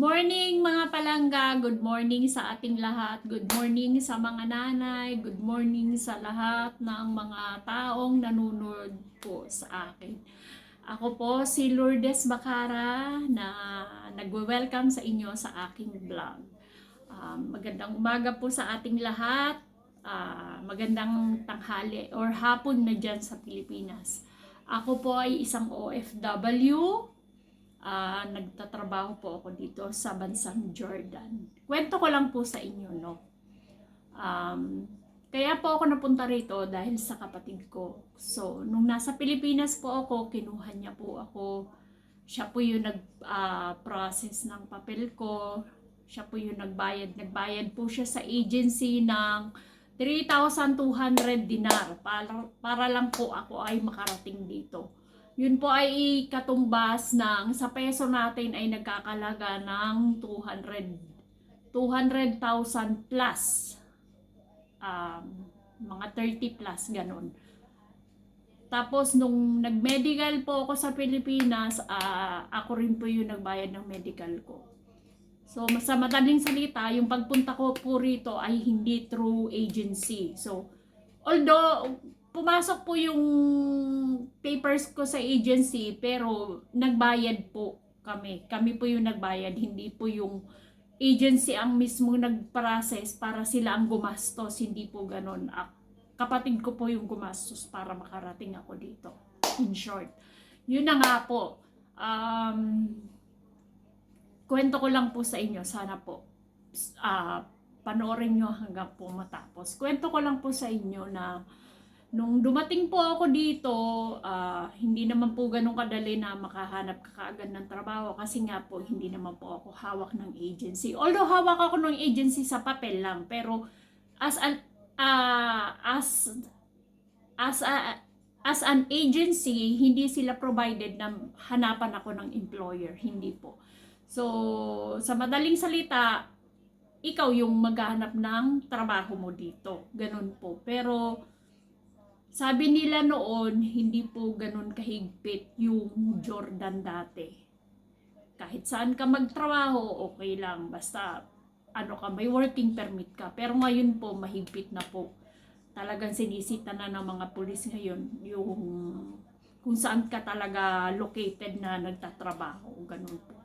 morning mga palangga, good morning sa ating lahat, good morning sa mga nanay, good morning sa lahat ng mga taong nanonood po sa akin. Ako po si Lourdes Bacara na nagwe-welcome sa inyo sa aking vlog. Um, magandang umaga po sa ating lahat, Ah, magandang tanghali or hapon na dyan sa Pilipinas. Ako po ay isang OFW, Ah, nagtatrabaho po ako dito sa bansang Jordan. Kwento ko lang po sa inyo, no? Um, kaya po ako napunta rito dahil sa kapatid ko. So, nung nasa Pilipinas po ako, kinuha niya po ako. Siya po yung nag-process ng papel ko. Siya po yung nagbayad. Nagbayad po siya sa agency ng 3,200 dinar para, para lang po ako ay makarating dito. Yun po ay katumbas ng sa peso natin ay nagkakalaga ng 200 200,000 plus. Um, mga 30 plus ganun. Tapos nung nag-medical po ako sa Pilipinas, ah, ako rin po yung nagbayad ng medical ko. So, sa madaling salita, yung pagpunta ko po rito ay hindi through agency. So, although pumasok po yung papers ko sa agency, pero nagbayad po kami. Kami po yung nagbayad, hindi po yung agency ang mismo nag-process para sila ang gumastos, hindi po ganon. Ah, Kapatid ko po yung gumastos para makarating ako dito. In short. Yun na nga po. Um, kwento ko lang po sa inyo. Sana po ah panoorin nyo hanggang po matapos. Kwento ko lang po sa inyo na nung dumating po ako dito, ah, hindi naman po ganun kadali na makahanap ka kaagad ng trabaho kasi nga po hindi naman po ako hawak ng agency. Although hawak ako ng agency sa papel lang, pero as an ah, as as a, as an agency, hindi sila provided na hanapan ako ng employer, hindi po. So, sa madaling salita, ikaw yung maghahanap ng trabaho mo dito. Ganun po. Pero, sabi nila noon, hindi po ganun kahigpit yung Jordan dati. Kahit saan ka magtrabaho, okay lang. Basta, ano ka, may working permit ka. Pero ngayon po, mahigpit na po. Talagang sinisita na ng mga pulis ngayon yung kung saan ka talaga located na nagtatrabaho. Ganun po.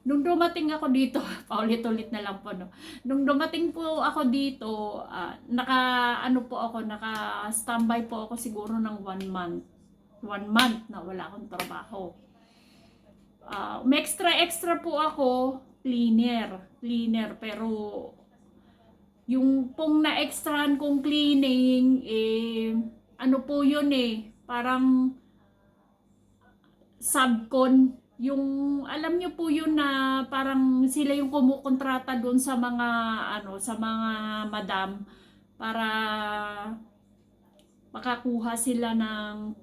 Nung dumating ako dito, paulit-ulit na lang po, no. Nung dumating po ako dito, ah, naka, ano po ako, naka-standby po ako siguro ng one month. One month na wala akong trabaho. Ah, may extra-extra po ako, cleaner. Cleaner, pero yung pong na-extrahan kong cleaning, eh, ano po yun eh, parang subcon yung alam niyo po yun na parang sila yung kumukontrata doon sa mga ano sa mga madam para makakuha sila ng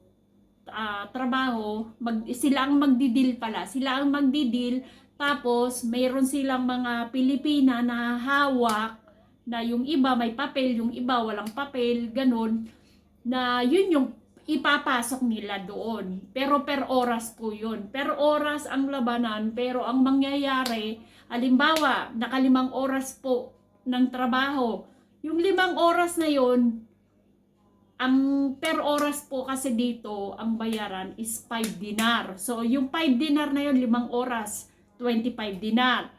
ah, trabaho. Mag, sila ang magdidil pala. Sila ang magdidil tapos mayroon silang mga Pilipina na hawak na yung iba may papel yung iba walang papel ganun na yun yung ipapasok nila doon. Pero per oras po yun. Per oras ang labanan, pero ang mangyayari, alimbawa, nakalimang oras po ng trabaho. Yung limang oras na yun, ang per oras po kasi dito, ang bayaran is 5 dinar. So, yung 5 dinar na yun, limang oras, 25 dinar.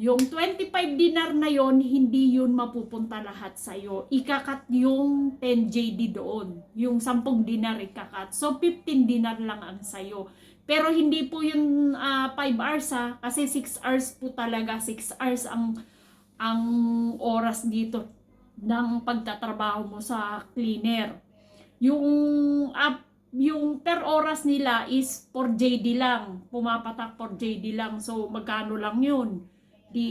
Yung 25 dinar na yon hindi yun mapupunta lahat sa iyo. Ikakat yung 10 JD doon. Yung 10 dinar ikakat. So 15 dinar lang ang sa iyo. Pero hindi po yung 5 hours ha, kasi 6 hours po talaga, 6 hours ang ang oras dito ng pagtatrabaho mo sa cleaner. Yung up yung per oras nila is for JD lang. Pumapatak for JD lang. So magkano lang yun? Di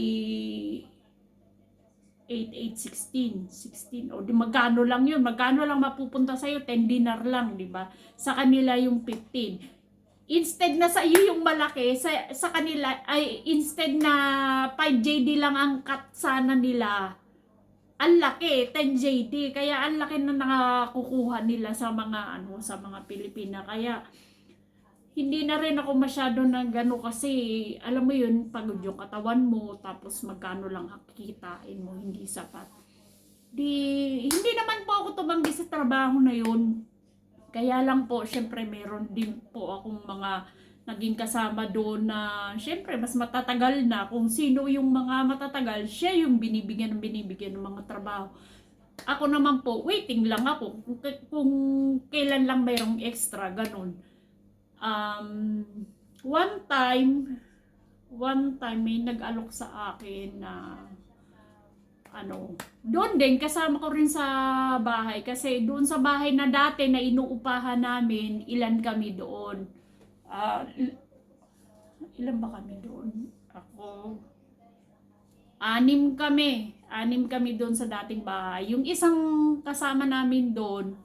8, 8, 16, 16. O di magkano lang yun? Magkano lang mapupunta sa'yo? 10 dinar lang, di ba? Sa kanila yung 15. Instead na sa iyo yung malaki, sa, sa kanila, ay instead na 5 JD lang ang cut sana nila, ang laki, 10 JD. Kaya ang laki na nakakukuha nila sa mga, ano, sa mga Pilipina. Kaya, hindi na rin ako masyado na gano kasi alam mo yun, pagod yung katawan mo tapos magkano lang kikitain mo, hindi sapat. Di, hindi naman po ako tumanggi sa trabaho na yun. Kaya lang po, syempre meron din po akong mga naging kasama doon na syempre mas matatagal na kung sino yung mga matatagal, siya yung binibigyan ng binibigyan ng mga trabaho. Ako naman po, waiting lang ako kung, kung kailan lang mayroong extra, ganun. Um, one time, one time may nag-alok sa akin na ano, doon din kasama ko rin sa bahay kasi doon sa bahay na dati na inuupahan namin, ilan kami doon. Il- ilan ba kami doon? Ako, anim kami. Anim kami doon sa dating bahay. Yung isang kasama namin doon,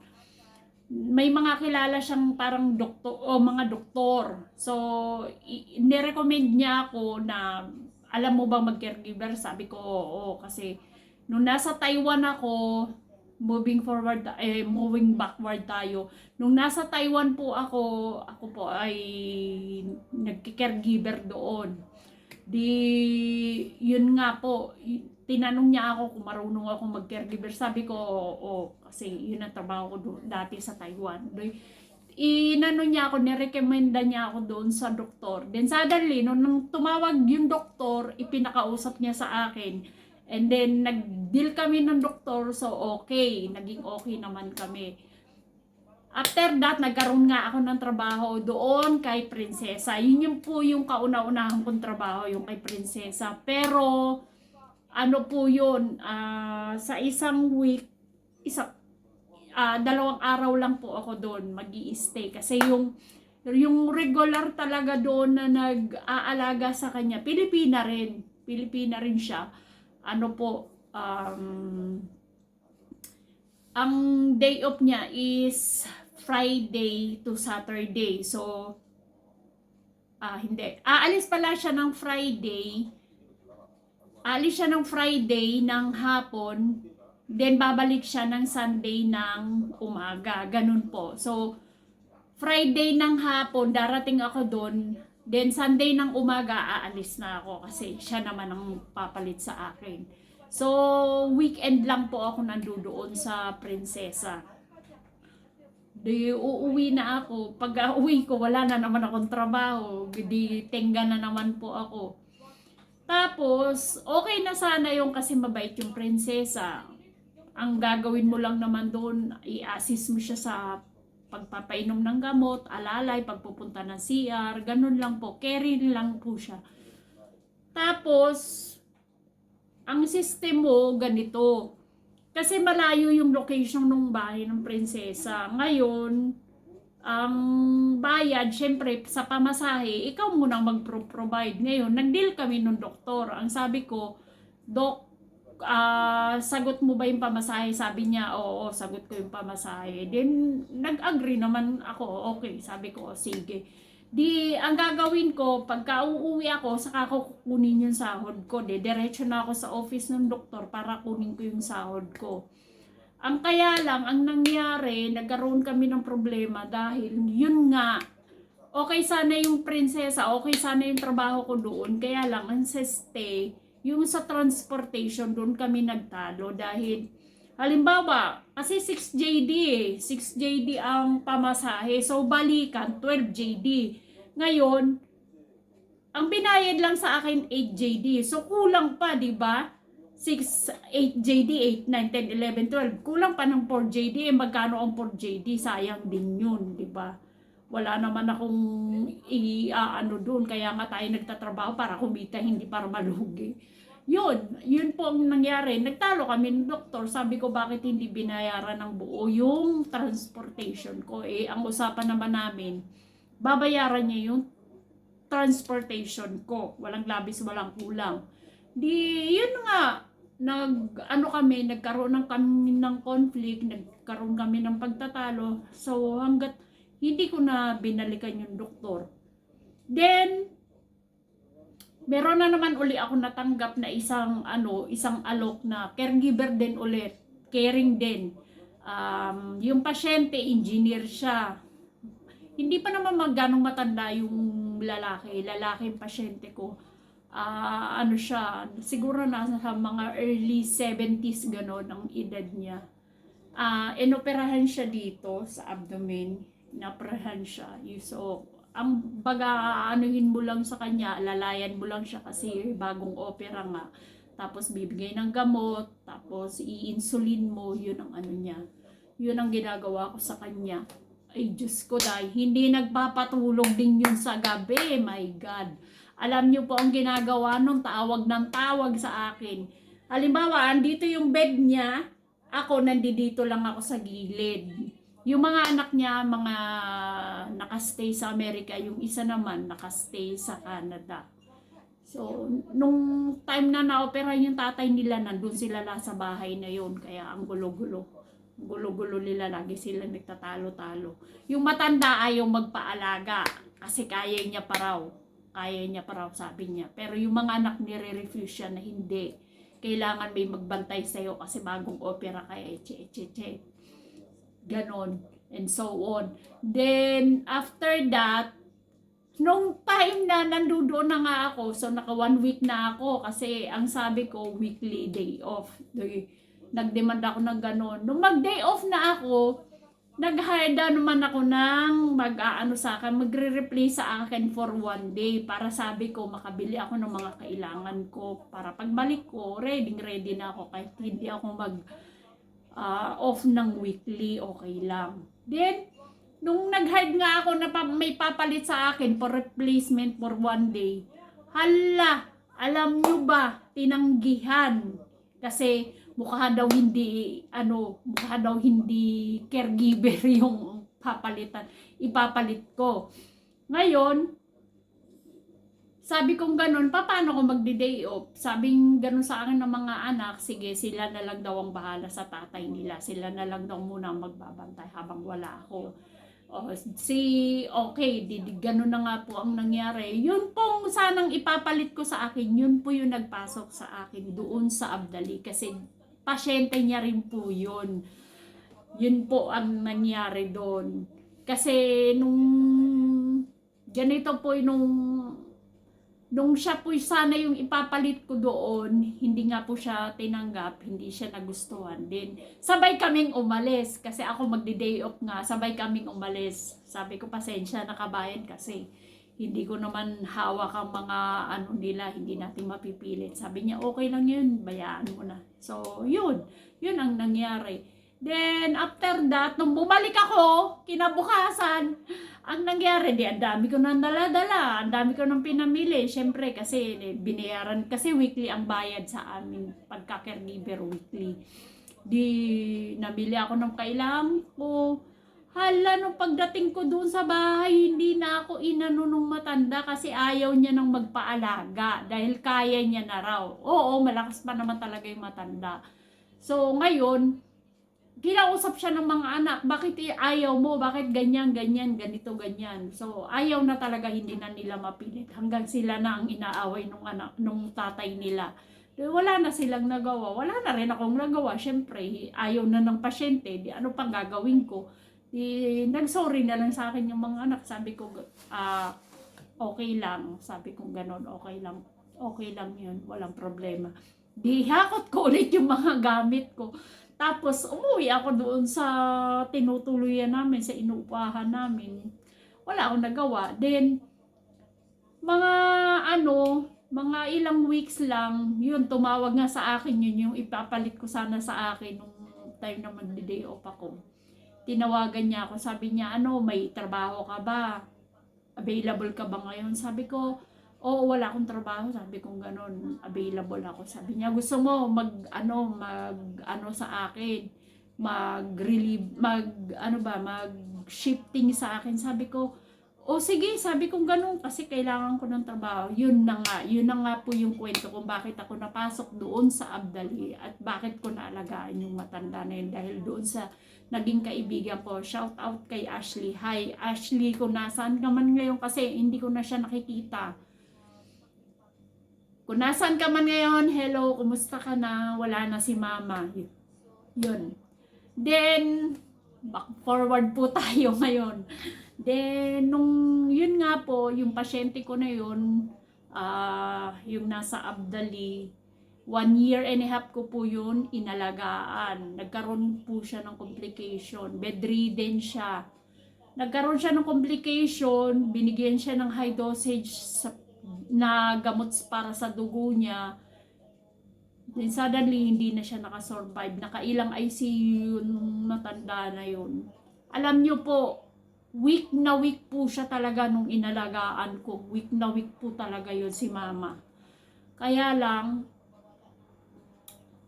may mga kilala siyang parang doktor o mga doktor. So, nirecommend niya ako na alam mo ba mag-caregiver? Sabi ko, oo, kasi nung nasa Taiwan ako, moving forward, eh, moving backward tayo. Nung nasa Taiwan po ako, ako po ay nagki-caregiver doon. Di, yun nga po, tinanong niya ako kung marunong ako mag-caregiver. Sabi ko, oo, oo, kasi yun ang trabaho ko doon, dati sa Taiwan. Di, inano niya ako, nirekomenda niya ako doon sa doktor. Then suddenly, nung, nung tumawag yung doktor, ipinakausap niya sa akin. And then, nag-deal kami ng doktor, so okay. Naging okay naman kami. After that, nagkaroon nga ako ng trabaho doon kay Prinsesa. Yun yung po yung kauna-unahan kong trabaho, yung kay Prinsesa. Pero, ano po yun, ah, sa isang week, isa, ah, dalawang araw lang po ako doon mag stay Kasi yung, yung regular talaga doon na nag-aalaga sa kanya, Pilipina rin. Pilipina rin siya. Ano po, um, ang day off niya is Friday to Saturday. So, ah hindi. Aalis pala siya ng Friday. Aalis siya ng Friday ng hapon. Then, babalik siya ng Sunday ng umaga. Ganun po. So, Friday ng hapon, darating ako doon. Then, Sunday ng umaga, aalis na ako kasi siya naman ang papalit sa akin. So, weekend lang po ako nandoon sa Prinsesa. Di uuwi na ako. Pag uwi ko, wala na naman akong trabaho. Di tenga na naman po ako. Tapos, okay na sana yung kasi mabait yung prinsesa. Ang gagawin mo lang naman doon, i-assist mo siya sa pagpapainom ng gamot, alalay, pagpupunta ng CR, ganun lang po. Carry lang po siya. Tapos, ang system mo, ganito. Kasi malayo yung location ng bahay ng prinsesa. Ngayon, ang bayad, syempre, sa pamasahe, ikaw munang mag-provide. Ngayon, nag-deal kami ng doktor. Ang sabi ko, Dok, ah, sagot mo ba yung pamasahe? Sabi niya, oo, sagot ko yung pamasahe. Then, nag-agree naman ako, okay. Sabi ko, sige. Di, ang gagawin ko, pagka uuwi ako, saka ko kukunin yung sahod ko. De, diretso na ako sa office ng doktor para kunin ko yung sahod ko. Ang kaya lang, ang nangyari, nagkaroon kami ng problema dahil yun nga, okay sana yung prinsesa, okay sana yung trabaho ko doon, kaya lang ang sa stay, yung sa transportation, doon kami nagtalo dahil Halimbawa, kasi 6 JD eh. 6 JD ang pamasahe. So, balikan, 12 JD. Ngayon, ang binayad lang sa akin 8 JD. So, kulang pa, di ba? 6, 8 JD, 8, 9, 10, 11, 12. Kulang pa ng 4 JD. Eh, magkano ang 4 JD? Sayang din yun, di ba? Wala naman akong i-ano doon. Kaya nga tayo nagtatrabaho para kumita, hindi para malugi yun, yun po ang nangyari. Nagtalo kami ng doktor. Sabi ko, bakit hindi binayaran ng buo yung transportation ko? Eh, ang usapan naman namin, babayaran niya yung transportation ko. Walang labis, walang kulang. Di, yun nga, nag, ano kami, nagkaroon ng kami ng conflict, nagkaroon kami ng pagtatalo. So, hanggat hindi ko na binalikan yung doktor. Then, meron na naman uli ako natanggap na isang ano, isang alok na caregiver din ulit, caring din. Um, yung pasyente, engineer siya. Hindi pa naman magganong matanda yung lalaki. Lalaki yung pasyente ko. Ah, ano siya, siguro nasa mga early 70s gano'n ang edad niya. Ah, inoperahan siya dito sa abdomen. Inoperahan siya. So, ang baga anuhin mo lang sa kanya, lalayan mo lang siya kasi bagong opera nga. Tapos bibigay ng gamot, tapos i-insulin mo, yun ang ano niya. Yun ang ginagawa ko sa kanya. Ay, Diyos ko dahil hindi nagpapatulog din yun sa gabi. My God. Alam niyo po ang ginagawa nung tawag ng tawag sa akin. Halimbawa, andito yung bed niya, ako nandito lang ako sa gilid. Yung mga anak niya, mga nakastay sa Amerika, yung isa naman nakastay sa Canada. So, nung time na na-opera yung tatay nila, nandun sila lang sa bahay na yun. Kaya ang gulo-gulo. Gulo-gulo nila, lagi sila nagtatalo-talo. Yung matanda ayaw magpaalaga kasi kaya niya pa raw. Kaya niya pa raw, sabi niya. Pero yung mga anak nire-refuse siya na hindi. Kailangan may magbantay sa'yo kasi bagong opera kaya eche, eche, eche. Ganon. And so on. Then, after that, nung time na nandoon na nga ako, so naka one week na ako kasi ang sabi ko, weekly day off. Nag-demand ako ng ganon. Nung mag-day off na ako, nag-hire down naman ako ng mag-aano sa akin, magre-replay sa akin for one day para sabi ko makabili ako ng mga kailangan ko para pagbalik ko, ready ready na ako kahit hindi ako mag ah, off ng weekly, okay lang. Then, nung nag-hire nga ako na pa- may papalit sa akin for replacement for one day, hala, alam nyo ba, tinanggihan. Kasi mukha daw hindi, ano, mukha daw hindi caregiver yung papalitan, ipapalit ko. Ngayon, sabi kong ganun, pa, paano ko magdi-day off? Sabing ganun sa akin ng mga anak, sige, sila na lang daw ang bahala sa tatay nila. Sila na lang daw muna ang magbabantay habang wala ako. O, si, okay, di, di, ganun na nga po ang nangyari. Yun pong sanang ipapalit ko sa akin, yun po yung nagpasok sa akin doon sa Abdali. Kasi pasyente niya rin po yun. Yun po ang nangyari doon. Kasi nung ganito po nung nung siya po sana yung ipapalit ko doon, hindi nga po siya tinanggap, hindi siya nagustuhan din. Sabay kaming umalis kasi ako magdi-day off nga, sabay kaming umalis. Sabi ko pasensya nakabayan kasi hindi ko naman hawak ang mga ano nila, hindi natin mapipilit. Sabi niya, okay lang yun, bayaan mo na. So, yun. Yun ang nangyari. Then, after that, nung bumalik ako, kinabukasan, ang nangyari, di, ang dami ko nang dala-dala, ang dami ko nang pinamili. Siyempre, kasi binayaran, kasi weekly ang bayad sa amin, pagka-caregiver weekly. Di, nabili ako ng kailangan ko. Hala, nung pagdating ko doon sa bahay, hindi na ako inano nung matanda kasi ayaw niya nang magpaalaga dahil kaya niya na raw. Oo, malakas pa naman talaga yung matanda. So, ngayon, kinausap siya ng mga anak, bakit ayaw mo, bakit ganyan, ganyan, ganito, ganyan. So, ayaw na talaga, hindi na nila mapilit. Hanggang sila na ang inaaway nung, anak, nung tatay nila. Wala na silang nagawa. Wala na rin akong nagawa. Siyempre, ayaw na ng pasyente. Di, ano pang gagawin ko? Di, nag-sorry na lang sa akin yung mga anak. Sabi ko, ah, okay lang. Sabi ko ganon, okay lang. Okay lang yun. Walang problema. Di, hakot ko ulit yung mga gamit ko. Tapos, umuwi ako doon sa tinutuluyan namin, sa inuupahan namin. Wala akong nagawa. Then, mga ano, mga ilang weeks lang, yun, tumawag nga sa akin yun, yung ipapalit ko sana sa akin nung time na magdi-day off ako. Tinawagan niya ako, sabi niya, ano, may trabaho ka ba? Available ka ba ngayon? Sabi ko, oo, wala akong trabaho. Sabi ko gano'n, available ako. Sabi niya, gusto mo mag, ano, mag, ano sa akin, mag relieve, mag, ano ba, mag shifting sa akin. Sabi ko, o sige, sabi ko gano'n kasi kailangan ko ng trabaho. Yun na nga, yun na nga po yung kwento kung bakit ako napasok doon sa Abdali at bakit ko naalagaan yung matanda na yun dahil doon sa naging kaibigan ko. Shout out kay Ashley. Hi, Ashley, kung nasaan ka man ngayon kasi hindi ko na siya nakikita. Kung nasaan ka man ngayon, hello, kumusta ka na? Wala na si mama. Yun. Then, back forward po tayo ngayon. Then, nung yun nga po, yung pasyente ko na yun, ah, yung nasa Abdali, one year and a half ko po yun inalagaan. Nagkaroon po siya ng complication. Bedridden siya. Nagkaroon siya ng complication, binigyan siya ng high dosage sa, na gamot para sa dugo niya. Then suddenly, hindi na siya nakasurvive. Nakailang ICU yung matanda na yun. Alam niyo po, week na week po siya talaga nung inalagaan ko. Week na week po talaga yun si mama. Kaya lang,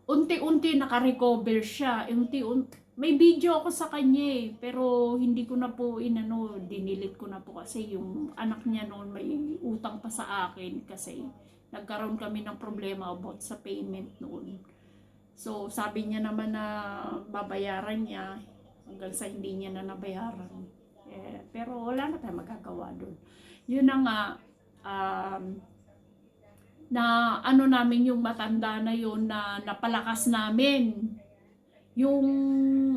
unti-unti naka-recover siya. Unti-unti, may video ako sa kanya eh, pero hindi ko na po inano, dinilit ko na po kasi yung anak niya noon may utang pa sa akin kasi nagkaroon kami ng problema about sa payment noon. So, sabi niya naman na babayaran niya hanggang sa hindi niya na nabayaran. Pero wala na tayong magagawa doon. Yun na nga, um, na ano namin yung matanda na yun na napalakas namin. Yung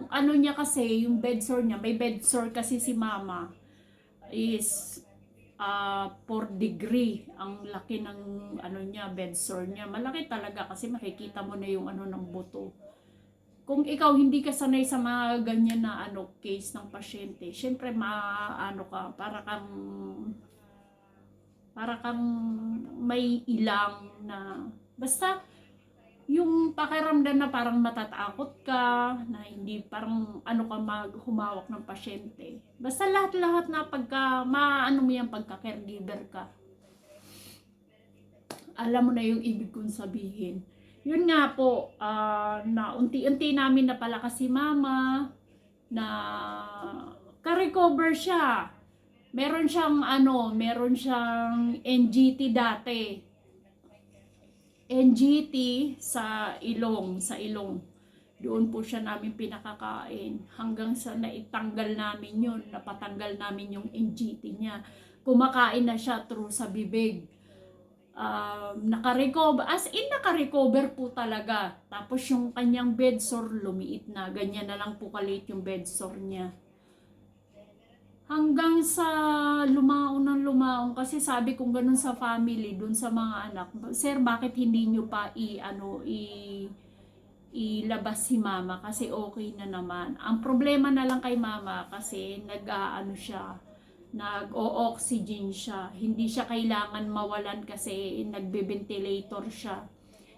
ano niya kasi, yung bed sore niya, may bed sore kasi si mama is uh, 4 degree ang laki ng ano niya, bed sore niya. Malaki talaga kasi makikita mo na yung ano ng buto. Kung ikaw hindi ka sanay sa mga ganyan na ano case ng pasyente, syempre maano ka, para kang para kang may ilang na basta yung pakiramdam na parang matatakot ka, na hindi parang ano ka maghumawak ng pasyente. Basta lahat-lahat na pagka, maano mo yan pagka caregiver ka. Alam mo na yung ibig kong sabihin. Yun nga po, ah, na unti-unti namin napalakas si mama, na ka-recover siya. Meron siyang ano, meron siyang NGT dati. NGT sa ilong, sa ilong. Doon po siya namin pinakakain. Hanggang sa naitanggal namin yun, napatanggal namin yung NGT niya. Kumakain na siya through sa bibig. Um, naka-recover, as in naka-recover po talaga. Tapos yung kanyang bed sore lumiit na. Ganyan na lang po kalit yung bed sore niya hanggang sa lumaon ng lumaon kasi sabi kong ganun sa family dun sa mga anak sir bakit hindi nyo pa i ano i ilabas si mama kasi okay na naman ang problema na lang kay mama kasi nag ano siya nag-o-oxygen siya hindi siya kailangan mawalan kasi nagbe-ventilator siya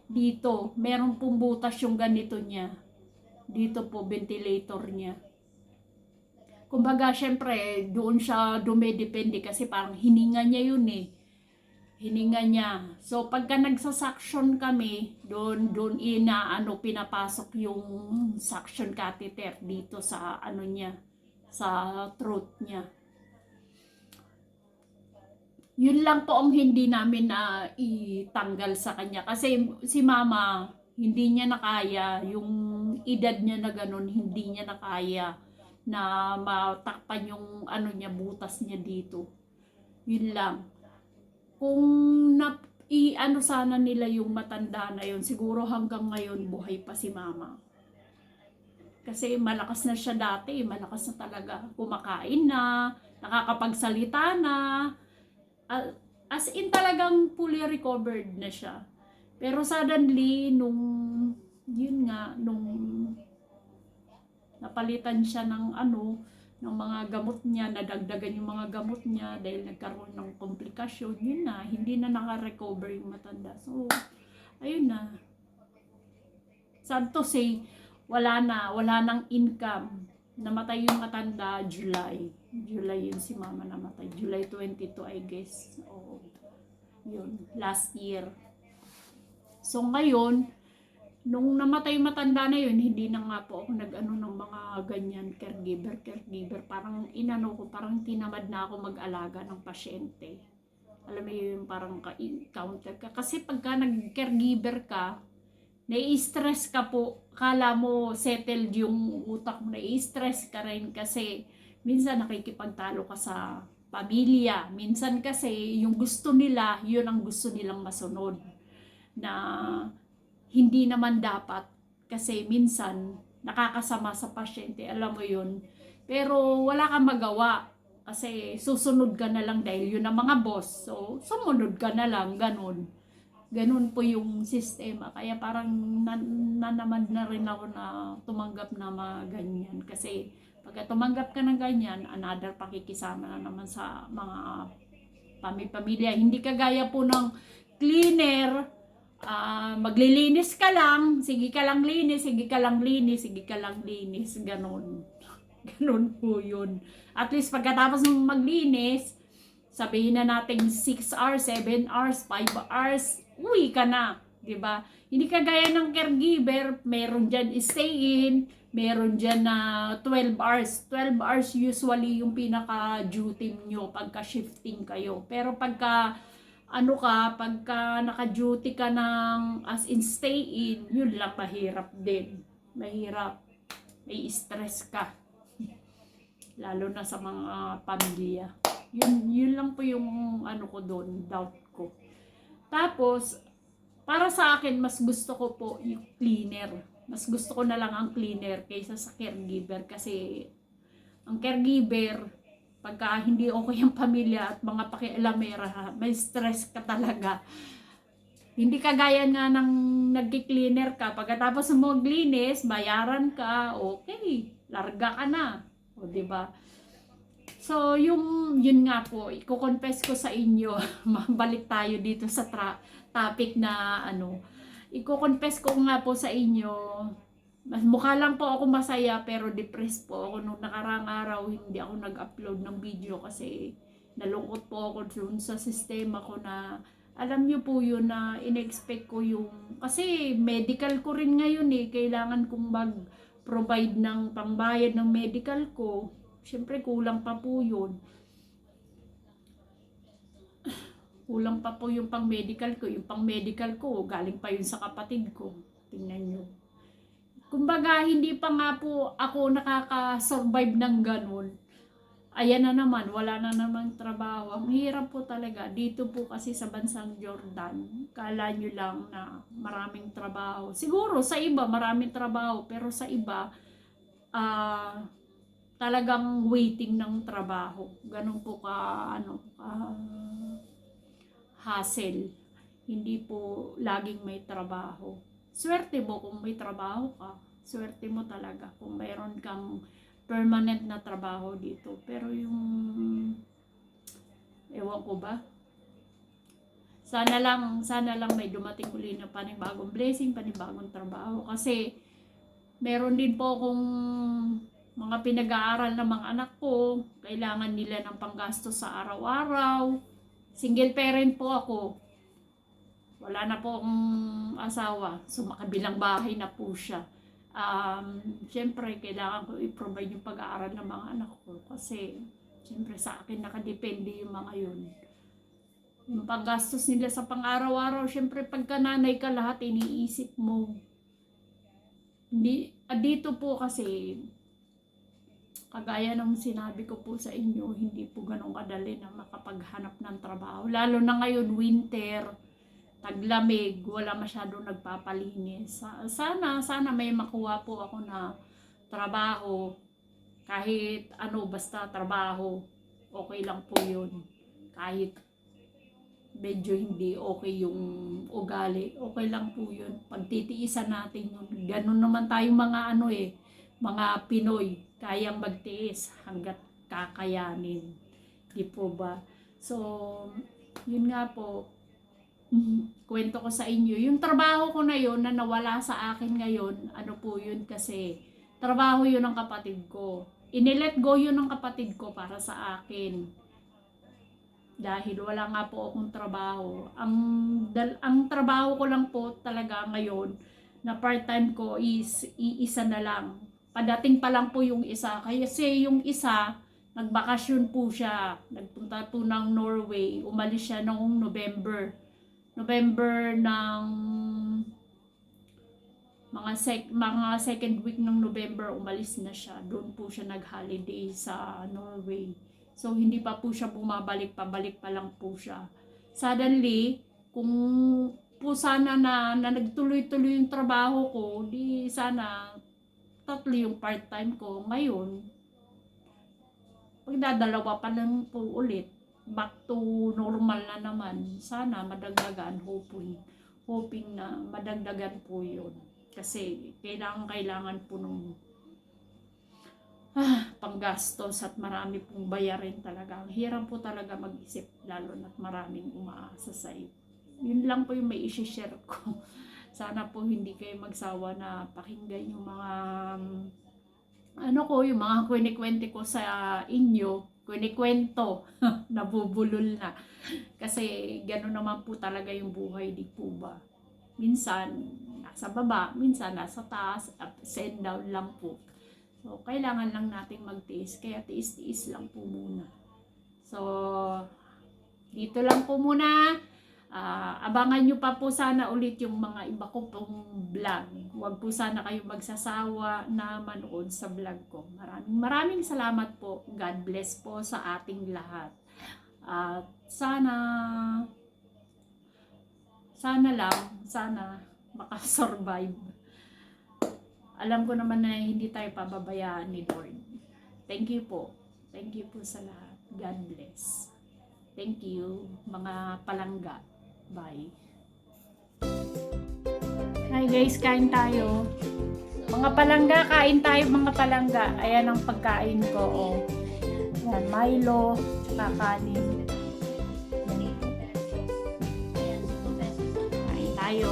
dito meron pong butas yung ganito niya dito po ventilator niya kumbaga, syempre, doon siya dumedepende kasi parang hininga niya yun eh. Hininga niya. So, pagka nagsasuction kami, doon, doon ina, ano, pinapasok yung suction catheter dito sa, ano niya, sa throat niya. Yun lang po ang hindi namin na itanggal sa kanya. Kasi si mama, hindi niya nakaya. Yung edad niya na ganun, hindi niya nakaya na matakpan yung ano niya, butas niya dito. Yun lang. Kung na, i ano sana nila yung matanda na yun, siguro hanggang ngayon buhay pa si mama. Kasi malakas na siya dati, malakas na talaga. Kumakain na, nakakapagsalita na. As in talagang fully recovered na siya. Pero suddenly, nung, yun nga, nung napalitan siya ng ano, ng mga gamot niya, nadagdagan yung mga gamot niya dahil nagkaroon ng komplikasyon, yun na, hindi na naka-recover yung matanda. So, ayun na. Sad to say, wala na, wala nang income. Namatay yung matanda July. July yun si mama namatay. July 22, I guess. Oo. Yun, last year. So, ngayon, nung namatay matanda na yun, hindi na nga po ako nag-ano ng mga ganyan, caregiver, caregiver. Parang inano ko, parang tinamad na ako mag-alaga ng pasyente. Alam mo yun, parang ka-counter ka. Kasi pagka nag-caregiver ka, nai-stress ka po, kala mo settled yung utak mo, nai-stress ka rin kasi minsan nakikipagtalo ka sa pamilya. Minsan kasi yung gusto nila, yun ang gusto nilang masunod. Na hindi naman dapat kasi minsan nakakasama sa pasyente, alam mo yun. Pero wala kang magawa. Kasi susunod ka na lang dahil yun ang mga boss. So, sumunod ka na lang, ganun. Ganun po yung sistema. Kaya parang na, nanamad na rin ako na tumanggap na mga ganyan. Kasi pagka tumanggap ka ng ganyan, another pakikisama na naman sa mga pami-pamilya. Hindi kagaya po ng cleaner, ah, maglilinis ka lang, sige ka lang linis, sige ka lang linis, sige ka lang linis, ganun. Ganun po yun. At least pagkatapos mong maglinis, sabihin na natin 6 hours, 7 hours, 5 hours, uwi ka na. 'Di ba? Hindi kagaya ng caregiver, meron dyan stay in, meron dyan na 12 hours. 12 hours usually yung pinaka-duty nyo pagka shifting kayo. Pero pagka ano ka, pagka naka-duty ka ng as in stay in, yun lang mahirap din. Mahirap. May stress ka. Lalo na sa mga pamilya. Yun, yun lang po yung ano ko doon, doubt ko. Tapos, para sa akin, mas gusto ko po yung cleaner. Mas gusto ko na lang ang cleaner kaysa sa caregiver kasi ang caregiver, pagka hindi okay ang pamilya at mga pakialamera, may stress ka talaga. Hindi kagaya nga ng nagki-cleaner ka. Pagkatapos mo maglinis, bayaran ka, okay, larga ka na. O, di ba? So, yung, yun nga po, iko-confess ko sa inyo, mabalik tayo dito sa tra- topic na ano, iko-confess ko nga po sa inyo, mas mukha lang po ako masaya pero depressed po ako. Nung nakarang araw hindi ako nag-upload ng video kasi nalungkot po ako dun sa sistema ko na alam niyo po yun na in-expect ko yung kasi medical ko rin ngayon eh. Kailangan kong mag-provide ng pangbayad ng medical ko. Syempre kulang pa po yun kulang pa po yung pang medical ko yung pang medical ko galing pa yun sa kapatid ko tingnan nyo kumbaga hindi pa nga po ako nakaka-survive ng ganun ayan na naman, wala na namang trabaho. Ang hirap po talaga. Dito po kasi sa bansang Jordan, kala nyo lang na maraming trabaho. Siguro sa iba maraming trabaho, pero sa iba, ah talagang waiting ng trabaho. Ganun po ka, ano, ah, hassle. Hindi po laging may trabaho. Swerte mo kung may trabaho ka. Swerte mo talaga kung mayroon kang permanent na trabaho dito. Pero yung, ewan ko ba, sana lang, sana lang may dumating uli na panibagong blessing, panibagong trabaho. Kasi, meron din po akong mga pinag-aaral ng mga anak ko, kailangan nila ng panggasto sa araw-araw. Single parent po ako. Wala na po akong asawa. So, makabilang bahay na po siya um, syempre, kailangan ko i-provide yung pag-aaral ng mga anak ko kasi, syempre, sa akin nakadepende yung mga yun. Yung paggastos nila sa pang-araw-araw, syempre, pagka nanay ka lahat, iniisip mo. Hindi, ah, dito po kasi, kagaya ng sinabi ko po sa inyo, hindi po ganun kadali na makapaghanap ng trabaho. Lalo na ngayon, winter, taglamig, wala masyadong nagpapalinis. Sa- Sana, sana may makuha po ako na trabaho. Kahit ano, basta trabaho, okay lang po yun. Kahit medyo hindi okay yung ugali, okay lang po yun. Pagtitiisan natin yun. Ganun naman tayong mga ano eh, mga Pinoy, kayang magtiis hanggat kakayanin. Di po ba? So, yun nga po, kwento ko sa inyo. Yung trabaho ko na yun na nawala sa akin ngayon, ano po yun kasi, trabaho yun ng kapatid ko. Inilet go yun ng kapatid ko para sa akin. Dahil wala nga po akong trabaho. Ang, dal, ang trabaho ko lang po talaga ngayon, na part-time ko is iisa na lang. Padating pa lang po yung isa. Kasi yung isa, nagbakasyon po siya. Nagpunta po ng Norway. Umalis siya noong November. November ng mga sec mga second week ng November umalis na siya. Doon po siya nag-holiday sa Norway. So hindi pa po siya bumabalik, pabalik pa lang po siya. Suddenly, kung po sana na, na nagtuloy-tuloy yung trabaho ko, di sana tatlo yung part-time ko. Ngayon, Pagdadalawa pa lang po ulit, back to normal na naman. Sana madagdagan, hoping, hoping na madagdagan po yun. Kasi kailangan, kailangan po nung ah, panggastos at marami pong bayarin talaga. Ang hirap po talaga mag-isip, lalo na't maraming umaasa sa iyo. Yun lang po yung may isi-share ko. Sana po hindi kayo magsawa na pakinggan yung mga ano ko, yung mga kwinikwente ko sa inyo, kwinikwento, nabubulol na. Kasi gano'n naman po talaga yung buhay, di po ba? Minsan, nasa baba, minsan nasa taas, ups and down lang po. So, kailangan lang nating magtiis, kaya tiis-tiis lang po muna. So, dito lang po muna. Ah, abangan nyo pa po sana ulit yung mga iba ko pong vlog. Huwag po sana kayo magsasawa na manood sa vlog ko. Maraming maraming salamat po. God bless po sa ating lahat. At sana sana lang, sana makasurvive. Alam ko naman na hindi tayo pababayaan ni Lord. Thank you po. Thank you po sa lahat. God bless. Thank you, mga palangga. Bye. Hi guys, kain tayo. Mga palangga, kain tayo mga palangga. Ayan ang pagkain ko. Oh. Yan, Milo, tsaka kanin. Kain tayo.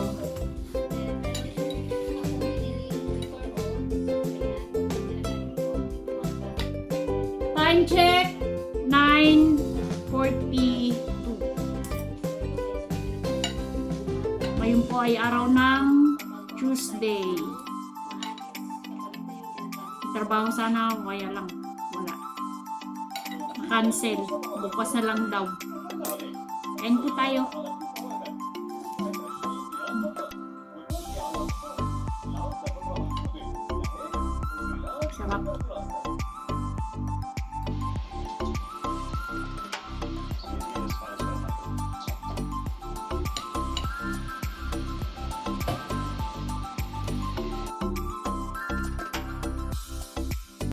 Time check, ay araw ng Tuesday. Trabaho sana, kaya lang. Wala. Cancel. Bukas na lang daw. Kain po tayo.